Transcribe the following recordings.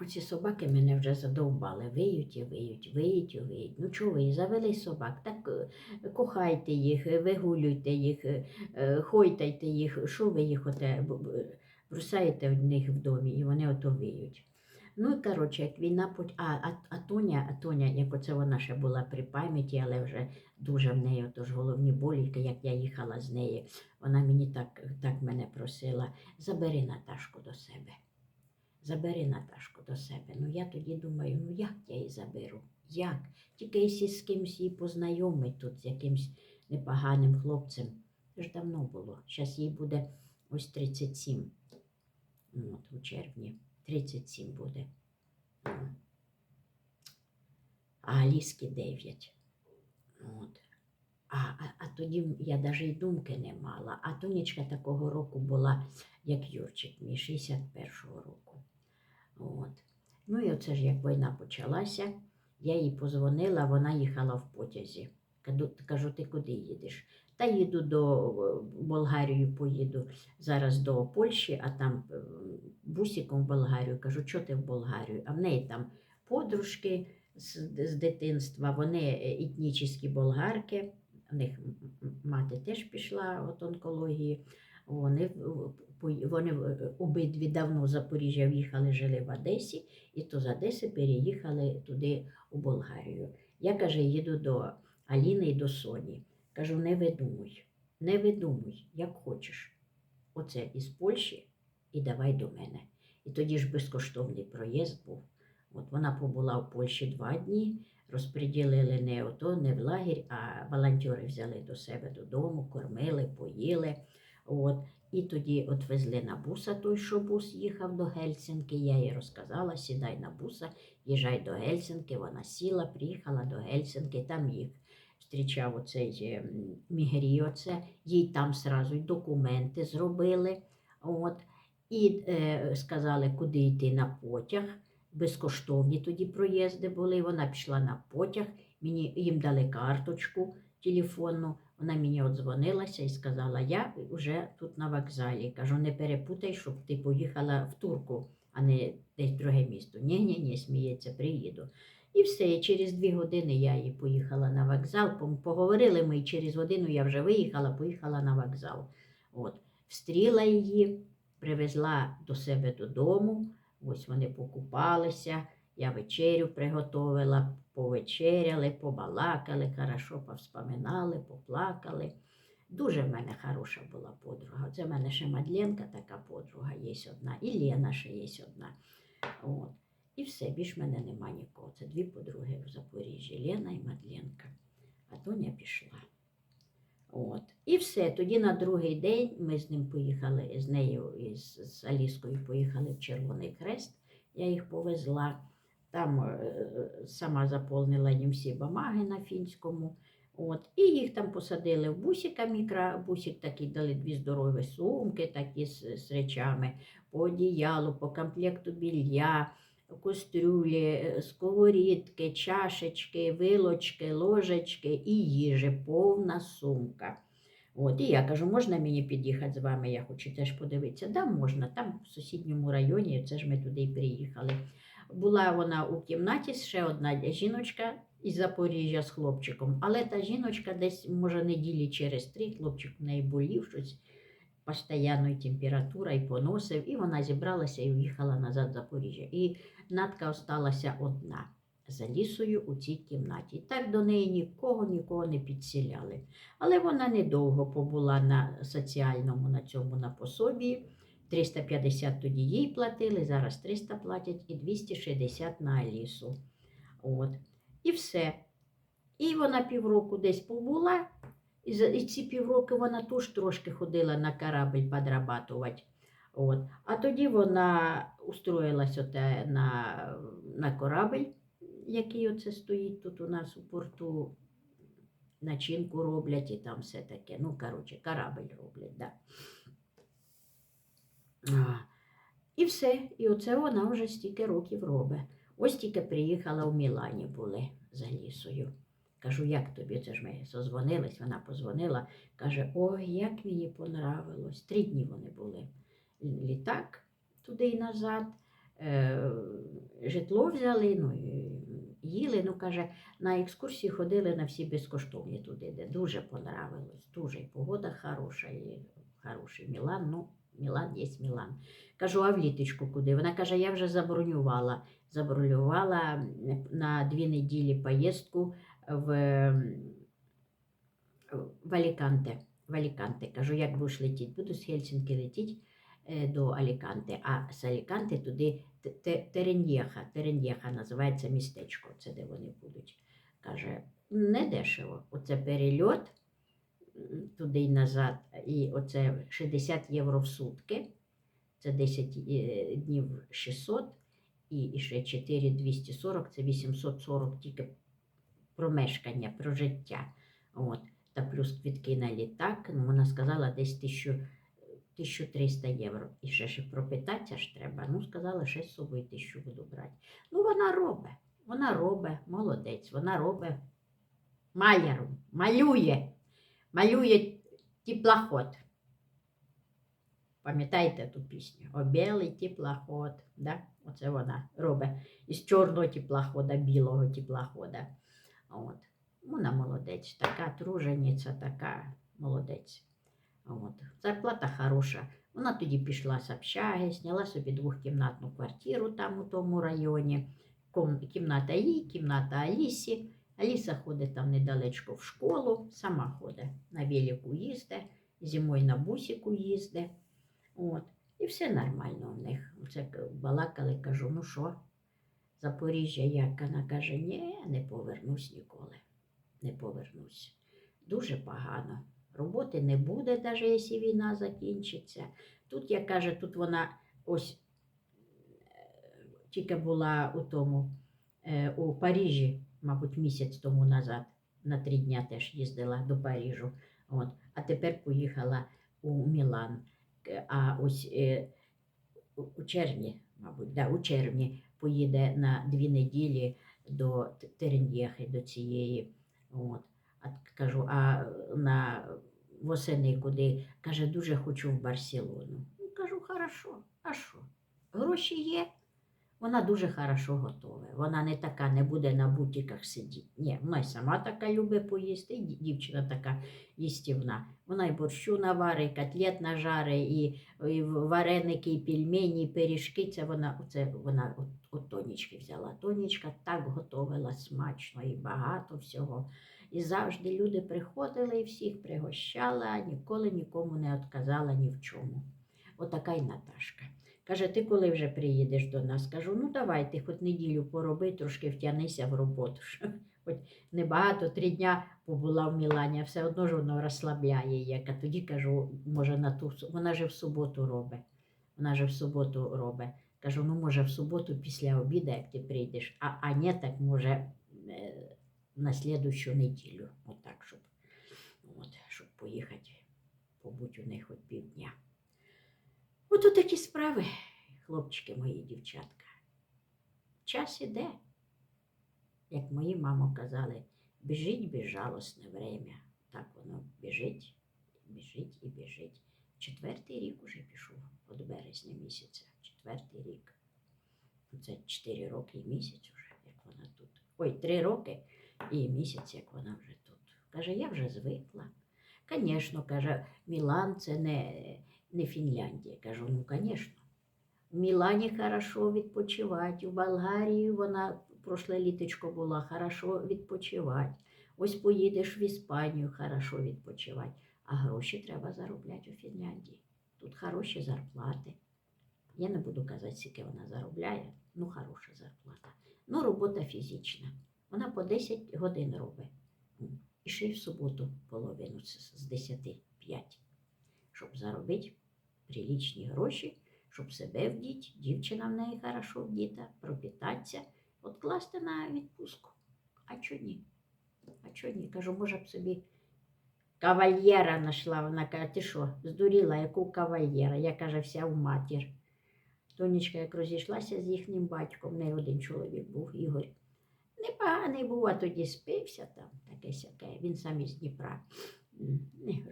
Оці собаки мене вже задовбали. Виють і виють, виють і виють. Ну чого ви завели собак? Так е, кохайте їх, е, вигулюйте їх, е, хойтайте їх, що ви їх оте бросаєте в них в домі, і вони ото виють. Ну коротше, як війна а, а, а Тоня, а Тоня, як оце вона ще була при пам'яті, але вже дуже в неї отож головні болі, як я їхала з неї, вона мені так, так мене просила, забери Наташку до себе. Забери Наташку до себе. Ну я тоді думаю, ну як я її заберу? Як? Тільки якщо з кимось її познайомить тут, з якимсь непоганим хлопцем. Це ж давно було. Зараз їй буде ось 37. От, у червні. 37 буде. А Аліски 9. От. А, а, а тоді я навіть й думки не мала. А Тонечка такого року була, як Юрчик мій, 61-го року. От. Ну і оце ж як війна почалася, я їй позвонила, вона їхала в потязі. Кажу, ти куди їдеш? Та їду до Болгарію, поїду зараз до Польщі, а там е, бусиком в Болгарію. Кажу, що ти в Болгарію? А в неї там подружки з, з дитинства, вони е, етнічні болгарки. У них мати теж пішла від онкології. Вони, вони е, обидві давно з Запоріжжя в'їхали, жили в Одесі, і то з Одеси переїхали туди у Болгарію. Я каже, їду до Аліни і до Соні. Кажу, не видумуй, не видумуй, як хочеш. Оце із Польщі і давай до мене. І тоді ж безкоштовний проїзд був. От вона побула в Польщі два дні, розподілили не ото, не в лагерь, а волонтери взяли до себе додому, кормили, поїли. От. І тоді от везли на буса той, що бус їхав до Гельсінки. Я їй розказала, сідай на буса, їжджай до Гельсінки. Вона сіла, приїхала до Гельсінки, там їх зустрічав оцей е, м, Мігрі, їй там сразу документи зробили. От. І е, сказали, куди йти на потяг. Безкоштовні тоді проїзди були. Вона пішла на потяг, мені їм дали карточку телефонну. Вона мені одзвонилася і сказала: я вже тут на вокзалі. Кажу, не перепутай, щоб ти поїхала в Турку, а не десь в друге місто. Ні, ні, ні, сміється, приїду. І все, і через дві години я її поїхала на вокзал. Поговорили ми, і через годину я вже виїхала, поїхала на вокзал. От. Встріла її, привезла до себе додому. Ось вони покупалися. Я вечерю приготовила, повечеряли, побалакали, хорошо повспоминали, поплакали. Дуже в мене хороша була подруга. Це в мене ще Мадленка, така подруга є одна, і Лена ще є одна. От. І все, більш мене нема нікого. Це дві подруги в Запоріжжі Лена і Мадленка. А Тоня пішла. От. І все. Тоді на другий день ми з ним поїхали, з нею з Аліскою поїхали в Червоний Хрест. Я їх повезла. Там е, сама заповнила їм всі бумаги на фінському. От. І їх там посадили в бусика, мікробусик такий дали дві здорові сумки, такі з, з речами, по одіялу, по комплекту білья, кастрюлі, е, сковорідки, чашечки, вилочки, ложечки і їжі, повна сумка. От, і я кажу, можна мені під'їхати з вами? Я хочу теж подивитися. Да, можна, там в сусідньому районі, це ж ми туди і приїхали. Була вона у кімнаті, ще одна жіночка із Запоріжжя з хлопчиком, але та жіночка десь, може, неділі через три, хлопчик в неї болів щось, постійно і температура, і поносив, і вона зібралася і уїхала назад в Запоріжжя. І Натка осталася одна за лісою у цій кімнаті. Так до неї нікого нікого не підсіляли. Але вона недовго побула на соціальному на цьому на пособі. 350 тоді їй платили, зараз 300 платять і 260 на Алісу. От. І все. І вона півроку десь побула, і, ці півроки вона теж трошки ходила на корабль подрабатувати. От. А тоді вона устроїлась оте на, на корабль, який оце стоїть тут у нас у порту. Начинку роблять і там все таке. Ну, коротше, корабль роблять, да. І все. І оце вона вже стільки років робить. Ось тільки приїхала в Мілані були за лісою. Кажу, як тобі? Це ж ми созвонились, вона позвонила. Каже, ой, як мені понравилось. Три дні вони були. Літак туди і назад. Е, житло взяли, ну, їли. Ну, каже, на екскурсії ходили на всі безкоштовні туди, де дуже понравилось. Дуже і погода хороша, і хороший Мілан. Ну, Мілан є Мілан. Кажу, а в літочку куди? Вона каже, я вже забронювала. Забронювала на дві неділі поїздку в, в Аліканте. В Аліканте. Кажу, як будеш летіти? Буду з Хельсінки летіти е, до Аліканте, а з Аліканте туди Те- Те- Теренєха. Теренєха називається містечко, це де вони будуть. Каже, не дешево. Оце перельот туди й назад, і оце 60 євро в сутки. Це 10 е, днів 600, і, ще 4 240, це 840 тільки про мешкання, про життя. От. Та плюс квітки на літак, ну, вона сказала десь 1000, 1300 євро. І ще ж пропитатися ж треба. Ну, сказала, ще з собою тисячу буду брати. Ну, вона робить, вона робить, молодець, вона робить маляром, малює, малює теплоход. Пам'ятаєте ту пісню? О білий теплоход. Да? Оце вона робить із чорного теплохода, білого теплохода. От. Вона молодець, така тружениця, така молодець. От. Зарплата хороша. Вона тоді пішла з общаги, зняла собі двохкімнатну квартиру там у тому районі. Кімната їй, кімната Алісі. Аліса ходить там недалечко в школу, сама ходить на велику їздить, зимою на бусику їздить. От. І все нормально в них. Оце балакали, кажу, ну що, Запоріжжя як? Вона каже, ні, не повернусь ніколи. Не повернусь. Дуже погано. Роботи не буде, навіть якщо війна закінчиться. Тут, як каже, тут вона ось е, тільки була у тому, е, у Парижі, мабуть, місяць тому назад, на три дня теж їздила до Парижу. От. А тепер поїхала у Мілан. А ось е, у червні, мабуть, да, у червні поїде на дві неділі до Т- Теренєхи, до цієї. От. А кажу, а на восени куди? Каже, дуже хочу в Барселону. Ну, кажу, хорошо, а що? Гроші є. Вона дуже хорошо готове. Вона не така, не буде на бутіках сидіти. Ні, вона й сама така любить поїсти, і дівчина така їстівна. Вона й борщу наварить, котлет нажарить, і, і вареники, і пельмені, і пиріжки. Це вона, це вона от, от тонічки взяла. Тонічка так готовила смачно і багато всього. І завжди люди приходили і всіх пригощала, ніколи нікому не відказала ні в чому. Отака й Наташка. Каже, ти коли вже приїдеш до нас? Кажу, ну давай, ти хоч неділю пороби, трошки втягнися в роботу. Хоч небагато, три дня побула в Мілані, а все одно ж воно розслабляє як. А тоді кажу, може на ту вона же в суботу робить. Вона же в суботу робить. Кажу, ну може в суботу після обіду, як ти прийдеш, а, а не так може е, на слідущу неділю. Отак, щоб, от, щоб поїхати, побути у них хоч півдня. Ото такі справи, хлопчики мої, дівчатка. Час іде, як мої мамо казали, біжить безжалосне время. Так воно біжить, біжить і біжить. Четвертий рік уже пішов від березня місяця. Четвертий рік. Це чотири роки і місяць уже, як вона тут. Ой, три роки і місяць, як вона вже тут. Каже, я вже звикла. Звісно, каже, Мілан це не, не Фінляндія. Кажу, ну, звісно. В Мілані хорошо відпочивати, у Болгарії вона прошле літочко була, хорошо відпочивати. Ось поїдеш в Іспанію, хорошо відпочивати. А гроші треба заробляти у Фінляндії. Тут хороші зарплати. Я не буду казати, скільки вона заробляє, ну хороша зарплата. Ну, робота фізична. Вона по 10 годин робить. І ще й в суботу половину з з 10 5, щоб заробити прилічні гроші, щоб себе вдіти, дівчина в неї хорошо вдіта, пропітатися, відкласти на відпустку. А чого ні? А чого ні? Кажу, може б собі кавальєра знайшла. Вона каже, ти що, здуріла, яку кавальєра? Я каже, вся в матір. Тонечка, як розійшлася з їхнім батьком, в неї один чоловік був, Ігор. Непоганий був, а тоді спився там, таке сяке. Він сам із Дніпра.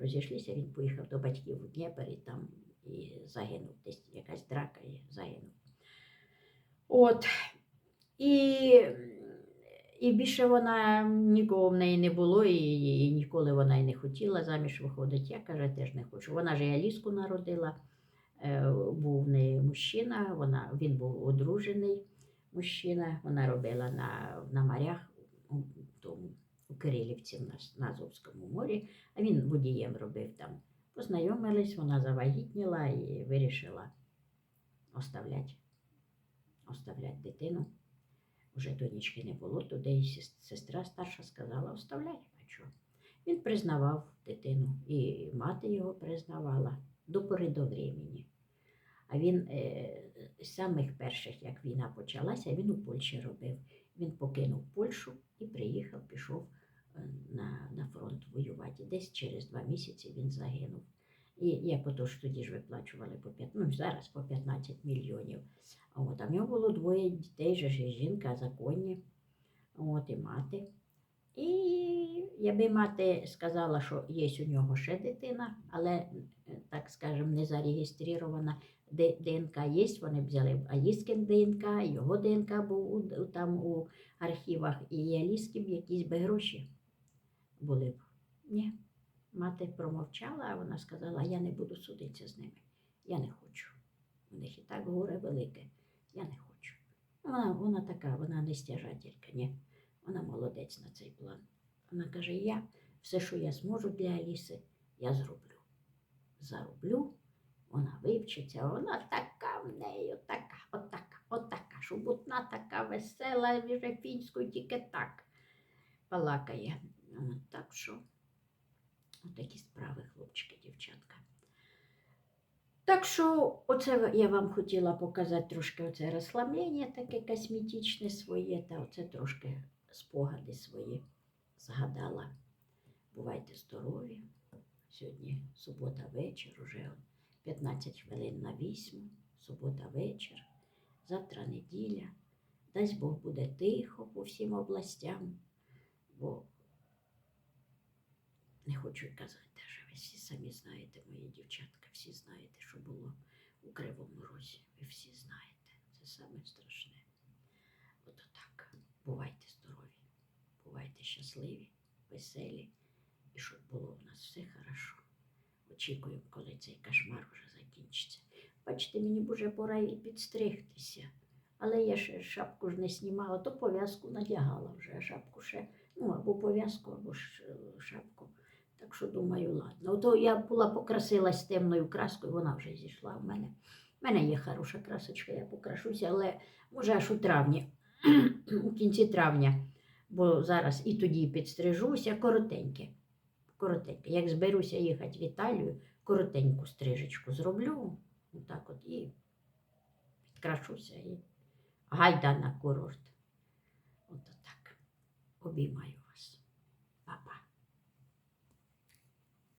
Розійшлися, він поїхав до батьків у Дніпр і там і загинув. Десь якась драка і загинув. От. І, і більше вона нікого в неї не було, і, і ніколи вона й не хотіла заміж виходити. Я каже, теж не хочу. Вона ж Аліску народила. Е, Був в неї мужчина, вона, він був одружений мужчина. Вона робила на, на морях тому, у Кирилівці на, Азовському морі, а він водієм робив там. Познайомились, вона завагітніла і вирішила оставляти, оставляти дитину. Уже донечки не було, туди і сестра старша сказала, оставляй, а чого? Він признавав дитину, і мати його признавала до пори до времени. А він е, з самих перших, як війна почалася, він у Польщі робив. Він покинув Польщу і приїхав, пішов е, на, на фронт воювати. Десь через два місяці він загинув. І як ото ж тоді ж виплачували по 5, ну зараз по 15 мільйонів. От, а в нього було двоє дітей, же ж жінка законні, от, і мати. І якби мати сказала, що є у нього ще дитина, але, так скажемо, не зареєстрована, ДНК є, вони взяли б Аліскин ДНК, його ДНК був у, там у архівах, і Аліски якісь би гроші були б. Ні. Мати промовчала, а вона сказала, я не буду судитися з ними. Я не хочу. У них і так горе велике. Я не хочу. Вона, вона така, вона не стяжателька, ні. Вона молодець на цей план. Вона каже: я все, що я зможу для Аліси, я зроблю. Зароблю, вона вивчиться, вона така в неї, така, отака, отака, шубутна така весела, вже фінською тільки так палакає. От, так що, отакі справи, хлопчики, дівчатка. Так що, оце я вам хотіла показати трошки оце розслаблення таке косметичне своє, та оце трошки спогади свої згадала. Бувайте здорові. Сьогодні субота вечір, уже 15 хвилин на 8, субота вечір, завтра неділя. Дасть Бог буде тихо по всім областям, бо не хочу казати, даже ви всі самі знаєте, мої дівчатка, всі знаєте, що було у Кривому Розі. Ви всі знаєте. Це саме страшне. От так. Бувайте здорові, бувайте щасливі, веселі, і щоб було в нас все хорошо. Очікуємо, коли цей кошмар вже закінчиться. Бачите, мені б пора і підстригтися. Але я ще шапку ж не знімала, то пов'язку надягала вже, а шапку ще, ну або пов'язку, або е, шапку. Так що думаю, ладно. Ото я була покрасилась темною краскою, вона вже зійшла в мене. У мене є хороша красочка, я покрашуся, але може аж у травні, у кінці травня, бо зараз і тоді підстрижуся, коротеньке. Коротеньке. Як зберуся їхати в Італію, коротеньку стрижечку зроблю, отак от і підкрашуся і гайда на курорт. От так. Обіймаю.